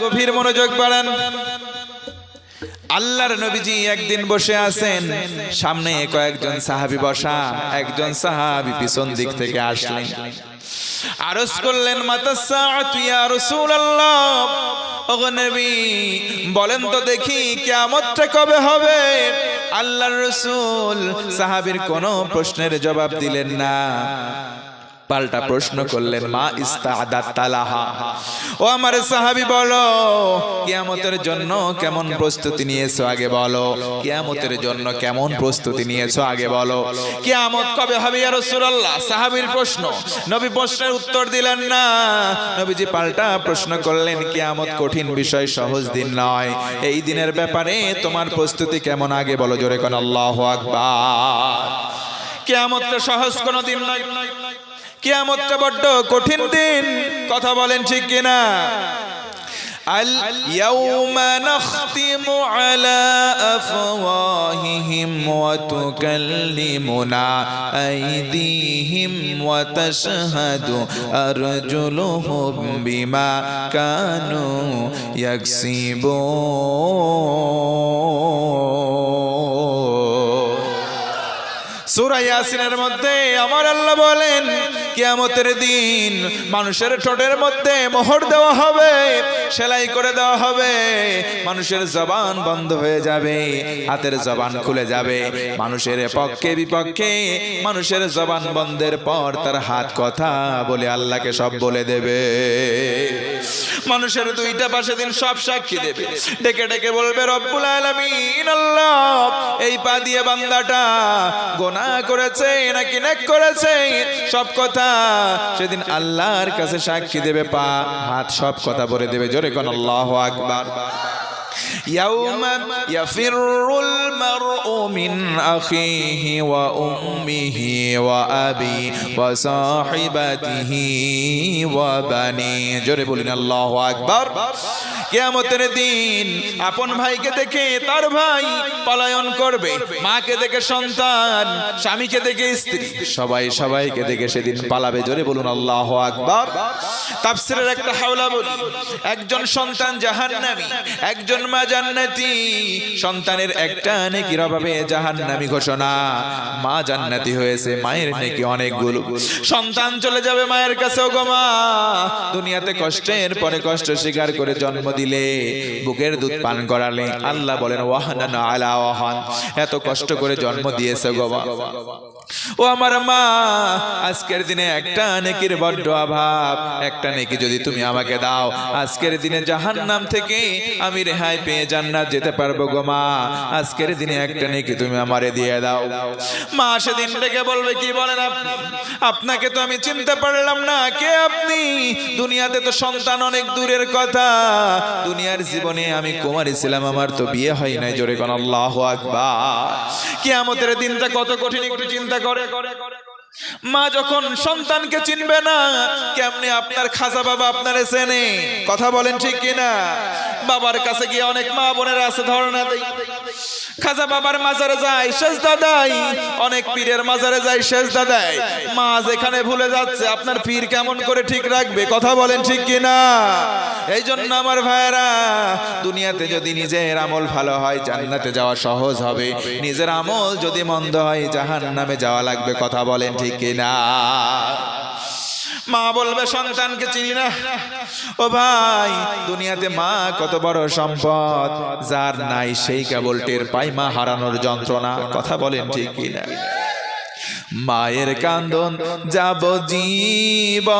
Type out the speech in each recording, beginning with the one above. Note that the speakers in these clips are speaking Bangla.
গভীর মনোযোগ বাড়ান। আল্লাহর নবীজি একদিন বসে আছেন, সামনে কয়েকজন সাহাবী বসা, একজন সাহাবী পিছন দিক থেকে আসলেন। আরজ করলেন বলেন তো দেখি কিয়ামতটা কবে হবে? আল্লাহর রাসূল সাহাবীর কোনো প্রশ্নের জবাব দিলেন না। পাল্টা প্রশ্ন করলেন মা ইস্তাদাত তালাহা। ও আমার সাহাবি বলো কিয়ামতের জন্য কেমন প্রস্তুতি নিয়েছো আগে বলো? কিয়ামতের জন্য কেমন প্রস্তুতি নিয়েছো আগে বলো। কিয়ামত কবে হবে ইয়া রাসূলুল্লাহ? সাহাবীর প্রশ্ন। নবী প্রশ্নের উত্তর দিলেন না। নবীজি পাল্টা প্রশ্ন করলেন কিয়ামত কঠিন বিষয় সহজ দিন নয়। এই দিনের ব্যাপারে তোমার প্রস্তুতি কেমন আগে বলো? জোরে কোন আল্লাহু আকবার। কিয়ামতটা সহজ কোনো দিন নয়। কিয়ামতটা বড্ড কঠিন দিন কথা বলেন ঠিক কিনা اليوم نختم على أفواههم وتكلمنا أيديهم وتشهد أرجلهم بما كانوا يكسبون সূরা ইয়াসিনের মধ্যে আমার আল্লাহ বলেন কিয়ামতের দিন মানুষের ঠোঁটের মধ্যে মোহর দেওয়া হবে, সেলাই করে দেওয়া হবে, মানুষের জবান বন্ধ হয়ে যাবে, হাতের জবান খুলে যাবে, মানুষের পক্ষে বিপক্ষে, মানুষের জবান বন্ধের পর তার হাত কথা বলে আল্লাহকে সব বলে দেবে। মানুষের দুইটা পাশে দিন সব সাক্ষী দেবে। ডেকে ডেকে বলবে, রব্বুল আলামিন, আল্লাহ, এই পা দিয়ে বান্দাটা গোনা করেছে নাকি নেক করেছে? সব কথা সেদিন আল্লাহর কাছে সাক্ষী দেবে, পা, হাত সব কথা বলে দেবে। জোরে কোন আল্লাহ আকবার। يوم يفر المرء من أخيه وأمه وأبيه وصاحبته وبنيه জোরে বলেন আল্লাহু আকবার কিয়ামতের দিন আপন ভাইকে দেখে তার ভাই পলায়ন করবে মাকে দেখে সন্তান স্বামীকে দেখে স্ত্রী সবাই সবাইকে দেখে সেদিন পালাবে জোরে বলুন আল্লাহ আকবার তাফসিরের একটা হাওলা বলি একজন সন্তান জাহান্নামী একজন জান্নাতি। সন্তানের একটা নেকির অভাবে ঘোষণা। মা জান্নাতি হয়েছে, মায়ের নেকি অনেকগুলো। সন্তান চলে যাবে মায়ের দুনিয়াতে কষ্টের পরে কষ্ট স্বীকার করে জন্ম দিলে, বুকের দুধ পান করালে আল্লাহ বলেন ওয়াহানা আলা ওয়াহান। এত কষ্ট করে জন্ম দিয়েছে গো ও আমার মা, আজকের দিনে একটা নেকির বড্ড অভাব। একটা নেকি যদি তুমি আমাকে দাও, আজকের দিনে জাহান্নাম থেকে আমি রেহাই পেয়ে জান্নাত যেতে পারব গো মা। আজকের দিনে একটা নেকি তুমি আমারে দিয়ে দাও। মা সেদিন ডেকে বলবে, কি বলেন আপনি আপনাকে তো আমি চিনতে পারলাম না, কে আপনি? দুনিয়াতে তো সন্তান অনেক দূরের কথা। দুনিয়ার জীবনে আমি কুমারী ছিলাম, আমার তো বিয়ে হয় নাই, জোরে কোন, আল্লাহ আকবার। কিয়ামতের দিনটা কত কঠিন, একটু চিন্তা করে। মা যখন সন্তানকে চিনবে না, কেমনে আপনার খাজা বাবা আপনারে চেনে? কথা বলেন ঠিক কিনা? বাবার কাছে গিয়ে অনেক মা বোনেরা আছে, ধর্ণা দেয় খাজা বাবার মাজারে যায় শেষ দাদাই অনেক পীরের মাজারে যায় শেষ দাদাই মা যেখানে ভুলে যাচ্ছে, আপনার পীর কেমন করে ঠিক রাখবে, কথা বলেন ঠিক কিনা? এই জন্য আমার ভাইয়েরা, দুনিয়াতে যদি নিজের আমল ভালো হয়, জান্নাতে যাওয়া সহজ হবে। নিজের আমল যদি মন্দ হয় জাহান নামে যাওয়া লাগবে, কথা বলেন ঠিক কিনা? মা বলবে, সন্তানকে চিনি না। ও ভাই, দুনিয়াতে মা কত বড় সম্পদ, যার নাই সেই কেবল টের পাই মা হারানোর যন্ত্রণা। কথা বলেন ঠিক কিনা? মায়ের কান্দন যাব জীবন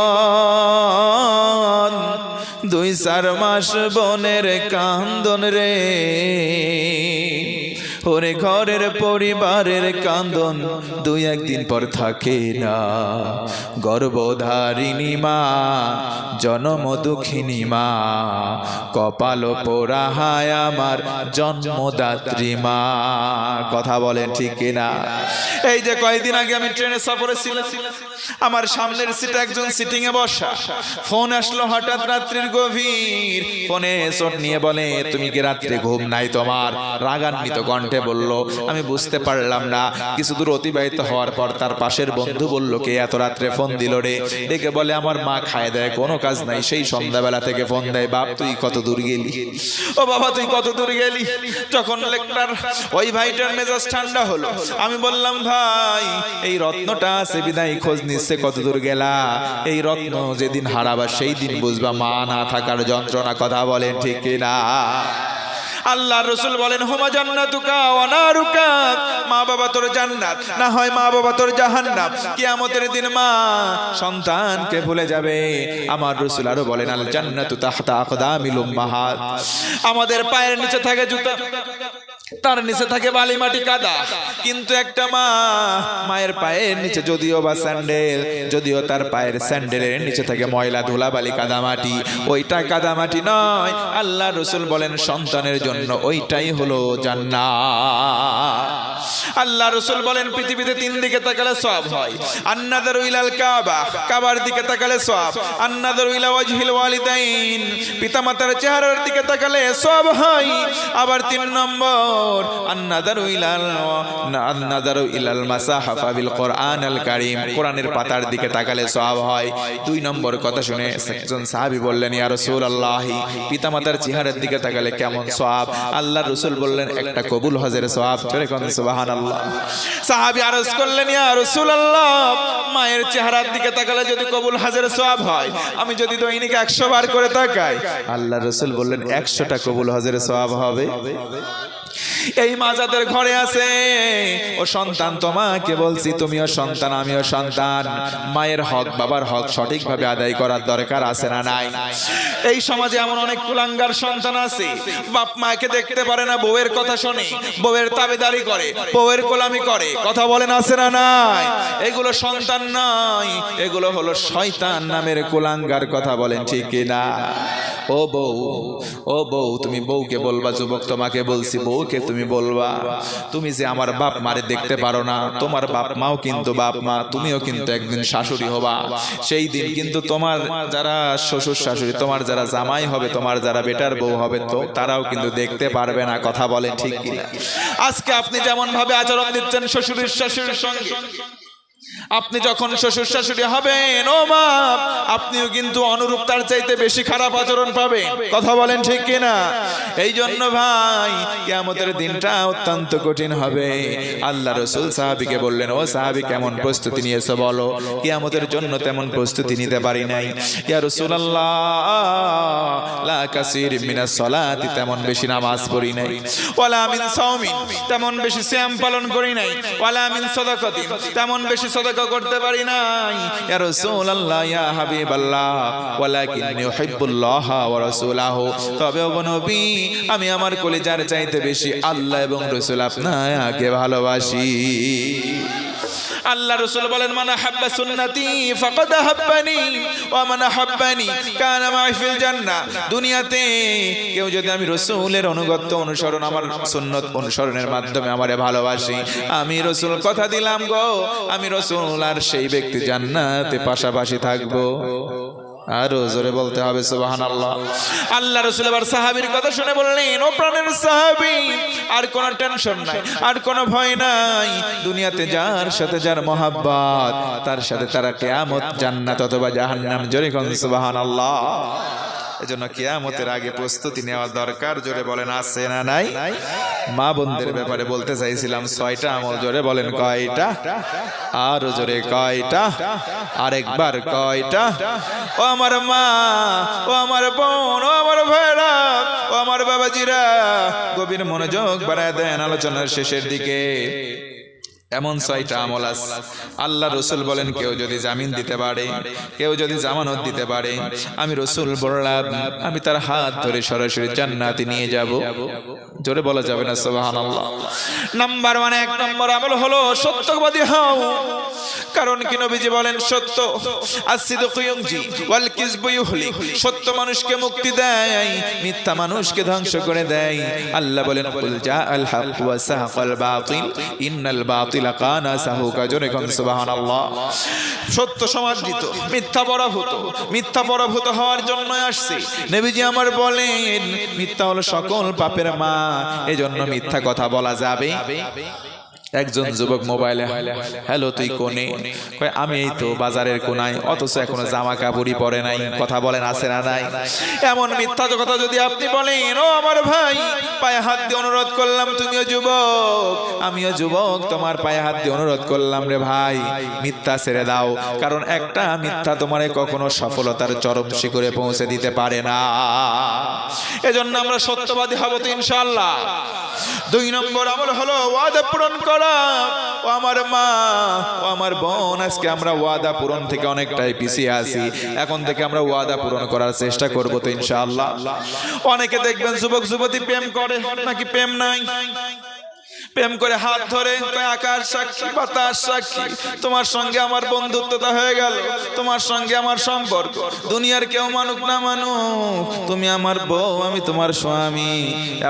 দুই চার মাস বনের কান্দন রে। ওরে ঘরের পরিবারের কান্দন দুই একদিন পর থাকে না। গর্বধারিণী মা, জনম দুঃখিনী মা, কপাল পোড়া হায় আমার জন্মদাত্রী মা। কথা বলেন ঠিক কিনা? এই যে কয়েকদিন আগে আমি ট্রেনে সফরে ছিলাম। আমার সামনের সিটে একজন সিটিং এ বসা। ফোন আসলো হঠাৎ রাত্রির গভীর। ফোনে চোট নিয়ে বলে, তুমি কি রাত্রে ঘুম নাই তোমার? রাগান্বিত কণ্ঠে বলল, আমি বুঝতে পারলাম না। কিছু দূর অতিবাহিত হওয়ার পর তার পাশের বন্ধু বলল, কে এত রাত্রে ফোন দিল রে? ডেকে বলে, আমার মা খায় দেয়, কোনো কাজ নাই, সেই সন্ধ্যাবেলা থেকে ফোন দেয়। বাপ, তুই কত দূর গেলি? ও বাবা, তুই কত দূর গেলি? যখন লেকটার ওই ভাইটার মেজাজ ঠান্ডা হলো। আমি বললাম, ভাই, এই রত্নটা আছে বিদায় খোঁজ নিচ্ছে কত দূর গেলা? এই রত্ন যেদিন হারাবা সেই দিন বুঝবা মা না থাকার যন্ত্রণা কথা বলেন ঠিক কিনা? আল্লাহ রসুল বলেন, হোমা জান্নাতুকা অনারুকা মা বাবা তোর জান্নাত, না হয় মা বাবা তোর জাহান্নাম। কিয়ামতের দিন মা সন্তানকে ভুলে যাবে। আমার রসুল আরও বলেন, আল জান্নাতু তাহতা আকদামিল উম্মাহাত। আমাদের পায়ের নিচে থাকে জুতা। তার নিচে থাকে বালি মাটি কাদা। কিন্তু একটা মা মায়ের পায়ের নিচে যদিও বা স্যান্ডেল, যদিও তার পায়ের স্যান্ডেলের নিচে থাকে ময়লা ধুলা বালি কাদা মাটি। ওইটা কাদা মাটি নয়। আল্লাহ রসুল বলেন, সন্তানের জন্য ওইটাই হলো জান্নাত। আল্লাহ রসুল বলেন, পৃথিবীতে তিন দিকে তাকালে সব হয়। আন্নাদার ইলাল কাবা, কাবার দিকে তাকালে সব আন্নাদার ইলা ওয়াজহিল ওয়ালিদাইন, পিতামাতার চেহারার দিকে তাকালে সব হয়। আবার তিন নম্বর, আন্নাদার ইলাল আন্নাদার ইলাল মাসাহাফা বিল কোরআন আল কারীম, কোরআনের পাতার দিকে তাকালে সব হয়। দুই নম্বর কথা শুনে একজন সাহাবী বললেন, ইয়া রাসূলুল্লাহ, পিতামাতার চেহারার দিকে তাকালে কেমন সওয়াব? আল্লাহ রসুল বললেন, একটা কবুল হজের সওয়াব। চলে কোন সুবহানাল্লাহ। সাহাবি আরজ করলেন, ইয়া রাসূলুল্লাহ, মায়ের চেহারার দিকে তাকালে যদি কবুল হাজের সওয়াব হয়, আমি যদি দৈনিক একশো বার করে তাকাই। আল্লাহ রসুল বললেন, একশোটা কবুল হাজার সওয়াব হবে। এই মা যাদের ঘরে আছে। ও সন্তান, তোমাকে বলছি, তুমিও সন্তান, আমিও সন্তান। মায়ের হক, বাবার হক সঠিকভাবে আদায় করার দরকার আছে না নাই? এই সমাজে এমন অনেক কুলাঙ্গার সন্তান আছে। বাপ মাকে দেখতে পারে না, বউয়ের কথা শোনে, বউয়ের তাবেদারি করে, বউয়ের গোলামি করে, কথা বলেন আছে না নাই? এগুলো সন্তান নয়, এগুলো হলো শয়তান নামের কুলাঙ্গার কথা বলেন ঠিক কিনা ও বউ ও বউ, তুমি বউকে বলবা, যুবক তোমাকে বলছি, বউকে তুমি বলবা, তুমি যে আমার বাপ মারে দেখতে পারো না, তোমার বাপ মাও কিন্তু বাপ মা, তুমিও কিন্তু একদিন শাশুড়ি হবা। সেই দিন কিন্তু তোমার যারা শ্বশুর শাশুড়ি, তোমার যারা জামাই হবে, তোমার যারা বেটার বউ হবে, তো তারাও কিন্তু দেখতে পারবে না, কথা বলে ঠিক কিনা। আজকে আপনি যেমন ভাবে আচরণ দিচ্ছেন শ্বশুরের শাশুড়ির সঙ্গে আপনি যখন শ্বশুর শাশুড়ি হবেন, ও মা, আপনিও কিন্তু অনুরূপ তার চাইতে বেশি খারাপ আচরণ পাবেন। কথা বলেন ঠিক কিনা? এই জন্য ভাই, কিয়ামতের দিনটা অত্যন্ত কঠিন হবে। আল্লাহ রসুল সাহাবিকে বললেন, ও সাহাবি, কেমন প্রস্তুতি নিয়েছো বলো? কিয়ামতের জন্য তেমন প্রস্তুতি নিতে পারি নাই। ইয়া রাসূলুল্লাহ, লা কাসির মিনাস সালাতি, তেমন বেশি নামাজ পড়ি নাই। ওয়ালা মিন সাওমিন, তেমন বেশি সিয়াম পালন করি নাই। ওয়ালা মিন সাদাকাতিন, তেমন বেশি সাদাকা করতে পারি নাই। ইয়া রাসূলুল্লাহ, ইয়া হাবিবাল্লাহ, ওয়ালাকিন্নি উহিব্বুল্লাহ ওয়া রাসূলাহু। তবে ও নবী, আমি আমার কলিজার চাইতে বেশি আল্লাহ এবং রাসূল আপনাকে ভালোবাসি। আল্লাহ রসুল বলেন, মানা হাব্বা সুন্নতি ফাকাদ হাব্বানি ওয়া মানা হাব্বানি কানা মাই ফিল জান্নাহ। দুনিয়াতে কেউ যদি আমি রসুলের অনুগত অনুসরণ, আমার সুন্নত অনুসরণের মাধ্যমে আমারে ভালোবাসি, আমি রসুল কথা দিলাম গো, আমি রসুল আর সেই ব্যক্তি জান্নাতে পাশাপাশি থাকব। আরও জোরে বলতে হবে সুবাহান আল্লাহ আল্লাহ রসুল আবার সাহাবির কথা শুনে বললেন, ও প্রাণের সাহাবি, আর কোন টেনশন নাই, আর কোনো ভয় নাই। দুনিয়াতে যার সাথে যার মহাব্বাত, তার সাথে তারা কেয়ামত, জান্নাত অথবা জাহান্নাম, জোরে সুবাহান আল্লাহ এজন্য কেয়ামতের আগে প্রস্তুতি নেওয়া দরকার। জোরে বলেন, আছে না নাই? মা বোনদের ব্যাপারে বলতে চাইছিলাম, ছয়টা আমল জোরে বলেন, কয়টা? আরও জোরে, কয়টা? আরেকবার, কয়টা? ও আমার মা, ও আমার বোন, ও আমার ভাইরা, ও আমার বাবাজিরা, গভীর মনোযোগ বাড়ায় দেন আলোচনার শেষের দিকে। এমন ছয়টা আমল আছে। আল্লাহ রসুল বলেন কেউ যদি জামিন দিতে পারে কেউ যদি জামানত দিতে পারে আমি রসুল বললাম আমি তার হাত ধরে সরাসরি জান্নাতে নিয়ে যাব। জোরে বলা যাবে না সোবাহান আল্লাহ নাম্বার ওয়ান এক নম্বর আমল হলো সত্যবাদী হও। কারণ কি নবীজি বলেন সত্য। আসিদকু ইউনজি ওয়াল কিযবু ইউহলিক সত্য মানুষকে মুক্তি দেয় মিথ্যা মানুষকে ধ্বংস করে দেয়। আল্লাহ বলেন কুল জা আল হক ওয়া সাহাকাল বাতিল ইন্নাল বাতিলা সত্য মিথ্যা পরাভূত মিথ্যা পরাভূত হওয়ার জন্য আসছে। নবীজি আমার বলেন, মিথ্যা হলো সকল পাপের মা, এজন্য মিথ্যা কথা বলা যাবে। একজন যুবক মোবাইলে হ্যালো তুই কোনে? আমি এই তো বাজারের কোনায় অথচ এখনও জামা কাপড়ই পরে নাই কথা বলেন আছে না নাই। এমন মিথ্যা কথা যদি আপনি বলেন ও আমার ভাই পায়ে হাত দিয়ে অনুরোধ করলাম তুমিও যুবক আমিও যুবক তোমার পায়ে হাত দিয়ে অনুরোধ করলাম রে ভাই মিথ্যা ছেড়ে দাও কারণ একটা মিথ্যা তোমারে কখনো সফলতার চরম শিখরে পৌঁছে দিতে পারে না। এজন্য আমরা সত্যবাদী হব তো ইনশাআল্লাহ। দুই নম্বর আমল হলো ওয়াদা পূরণ করা। ও আমার মা, ও আমার বোন, আজকে আমরা ওয়াদা পূরণ থেকে অনেকটাই পিছিয়ে আছি। এখন থেকে আমরা ওয়াদা পূরণ করার চেষ্টা করব তো ইনশাআল্লাহ। অনেকে দেখবেন যুবক যুবতী প্রেম করে, নাকি প্রেম নাই? প্রেম করে হাত ধরে আকাশ সাক্ষী, বাতাস সাক্ষী, তোমার সঙ্গে আমার বন্ধুত্বতা হয়ে গেল, তোমার সঙ্গে আমার সম্পর্ক, দুনিয়ার কেউ মানুক না মানুক, তুমি আমার বউ, আমি তোমার স্বামী,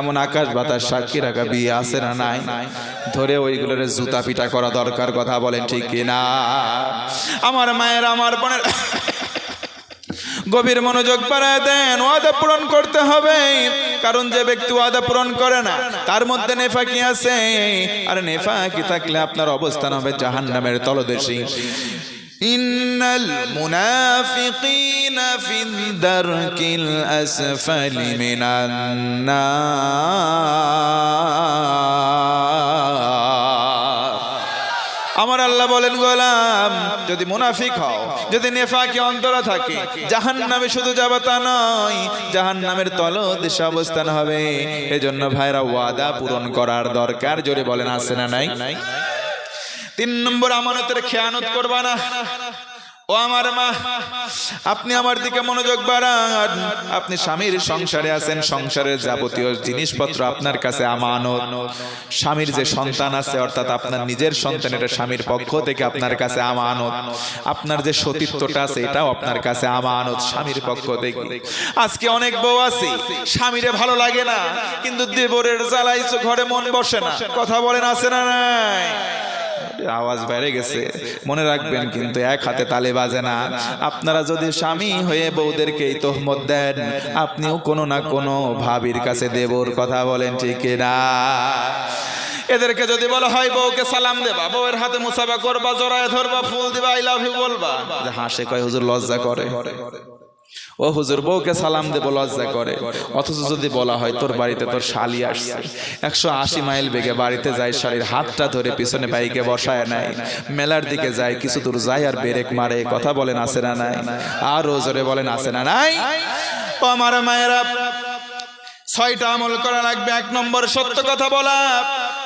এমন আকাশ বাতাস সাক্ষী রাখা বিয়ে আছে না নাই? ধরে ওইগুলোর জুতা পিটা করা দরকার কথা বলেন ঠিক কিনা আমার মায়ের, আমার বোনের গভীর মনোযোগ বাড়ায় দেন, ওয়াদা পূরণ করতে হবে। কারণ যে ব্যক্তি ওয়াদা পূরণ করে না, তার মধ্যে নেফা কি আছে। আর নেফা কি থাকলে আপনার অবস্থান হবে জাহান্নামের তলদেশী। ইন্নাল المنافقين في الدرك আসফালি من নার আমার আল্লাহ বলেন, গোলাম, যদি মুনাফিক হও, যদি নেফাকি অন্তরা থাকে জাহান নামে শুধু যাবে তা নয় জাহান নামের তল দেশে অবস্থান হবে। এজন্য ভাইরা ওয়াদা পূরণ করার দরকার, জোরে বলেন, আছে না নাই? তিন নম্বর আমানতের খেয়ানত করবা না। ও আমার মা, আপনি আমার দিকে মনোযোগ বাড়ান। আপনি স্বামীর সংসারে আছেন, সংসারের যাবতীয় জিনিসপত্র আপনার কাছে আমানত। স্বামীর যে সন্তান আছে, অর্থাৎ আপনার নিজের সন্তান, এটা স্বামীর পক্ষ থেকে আপনার কাছে আমানত। আপনার যে সতীত্বটা আছে, এটাও আপনার কাছে আমানত স্বামীর পক্ষ থেকে। আজকে অনেক বউ আছে, স্বামীরে ভালো লাগে না, কিন্তু দেবরের জ্বালাইছো ঘরে মন বসে না। কথা বলেন, আছে না নাই? আওয়াজ বেড়ে গেছে। মনে রাখবেন কিন্তু এক হাতে তালে বাজে না। আপনারা যদি স্বামী হয়ে বউদেরকে এই তোহমত দেন আপনিও কোনো না কোনো ভাবির কাছে দেবর কথা বলেন ঠিক না এদেরকে যদি বলা হয় বউকে সালাম দেবা বউয়ের হাতে মুসাফা করবা জড়ায় ধরবা ফুল দিবা আই লাভ ইউ বলবা। হাসে কয় হুজুর লজ্জা করে। ও হুজুর, বউকে সালাম দেবো লজ্জা করে। অথচ যদি বলা হয়, তোর বাড়িতে তোর শালি আসছে। একশো আশি মাইল বেগে বাড়িতে যায়, শালির হাতটা ধরে পিছনে বাইকে বসায় নেয়। মেলার দিকে যায়, কিছু দূর যায় আর বেরেক মারে। কথা বলেন আসে না নাই? আর ও জোরে বলেন আসে না নাই? আমার মায়েরা, ছয়টা আমল করা লাগবে, এক নম্বর সত্য কথা বলা।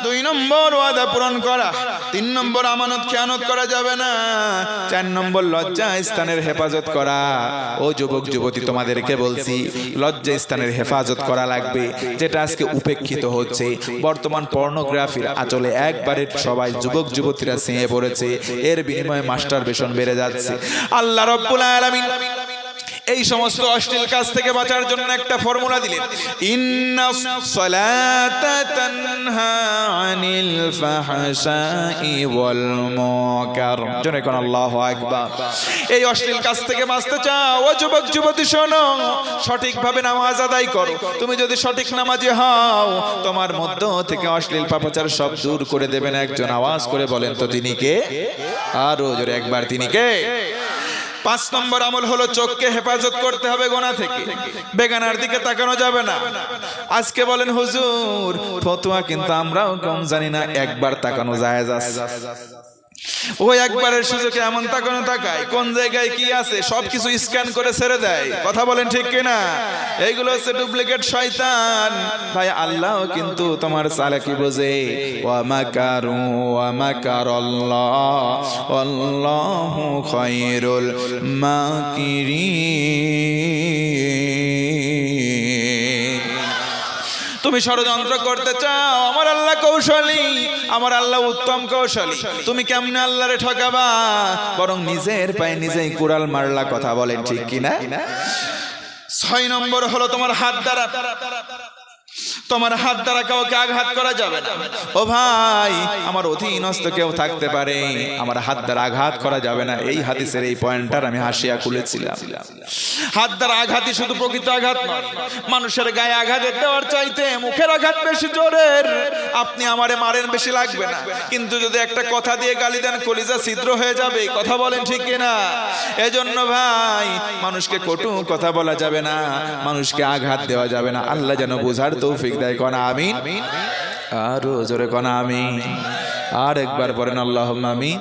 দুই নম্বর ওয়াদা পূরণ করা। তিন নম্বর আমানত খেয়ানত করা যাবে না। চার নম্বর লজ্জা স্থানের হেফাজত করা। ও যুবক, যুবতী, তোমাদেরকে বলছি, লজ্জা স্থানের হেফাজত করা লাগবে, যেটা আজকে উপেক্ষিত হচ্ছে। বর্তমান পর্নোগ্রাফির আচলে একবারে সবাই যুবক, যুবতীরা ছেয়ে পড়েছে। এর বিনিময়ে মাস্টার বেশন বেড়ে যাচ্ছে। আল্লাহ রব্বুল আলামিন এই সমস্ত অশ্লীল কাজ থেকে বাঁচার জন্য একটা ফর্মুলা দিলেন। ইন্না সালাতা তানহা আনিল ফাহশাই ওয়াল মুনকার। জনে কোন আল্লাহু আকবার। এই অশ্লীল কাজ থেকে বাঁচতে চাও, ও যুবক, যুবতী, শোনো, সঠিকভাবে নামাজ আদায় করো। তুমি যদি সঠিক নামাজি হও, তোমার মধ্য থেকে অশ্লীল পাপাচার সব দূর করে দেবেন। একজন আওয়াজ করে বলেন তো তিনি কে? আরও জোরে একবার, তিনি কে? পাঁচ নম্বর আমল হলো চোখকে হেফাজত করতে হবে গোনা থেকে। বেগানার দিকে তাকানো যাবে না। আজকে বলেন, হুজুর, ফতুয়া কিন্তু আমরাও কম জানি না, একবার তাকানো যায় ও একবারের সুযোগে এমন তাকানো তাকায়, কোন জায়গায় কি আছে, সবকিছু স্ক্যান করে ছেড়ে দেয়। কথা বলেন ঠিক কিনা? এইগুলো হচ্ছে ডুপ্লিকেট শয়তান। ভাই আল্লাহ কিন্তু তোমার চালাকি বোঝে? ওয়া মাকারু, ওয়া মাকার আল্লাহ আল্লাহু খায়রুল মাকিরিন। তুমি ষড়যন্ত্র করতে চাও, আমার আল্লাহ কৌশলী, আমার আল্লাহ উত্তম কৌশলী। তুমি কেমনে আল্লাহরে ঠকাবা? বরং নিজের পায়ে নিজেই কুড়াল মারলা কথা বলেন ঠিক কিনা? ছয় নম্বর হলো তোমার হাত দ্বারা। তোমার হাত দ্বারা কাউকে আঘাত করা যাবে না। ও ভাই, আমার অধীনস্থ কেউ থাকতে পারে, আমার হাত দ্বারা আঘাত করা যাবে না। এই হাদিসের এই পয়েন্টটার আমি হাসিয়া খুলেছিলাম। হাত দ্বারা আঘাতই শুধু প্রকৃত আঘাত মানুষের গায়ে আঘাত দেওয়ার চাইতে মুখের আঘাত বেশি জোরের। আপনি আমারে মারেন বেশি লাগবে না। কিন্তু যদি একটা কথা দিয়ে গালি দেন, কলিজা ছিদ্র হয়ে যাবে কথা বলেন ঠিক কিনা? এজন্য ভাই, মানুষকে কটু কথা বলা যাবে না, মানুষকে আঘাত দেওয়া যাবে না। আল্লাহ যেন বোঝার তৌফিক দেয় কনা আমিন। আরও জোরে কনা আমিন। আর একবার পরেন আল্লাহ আমিন।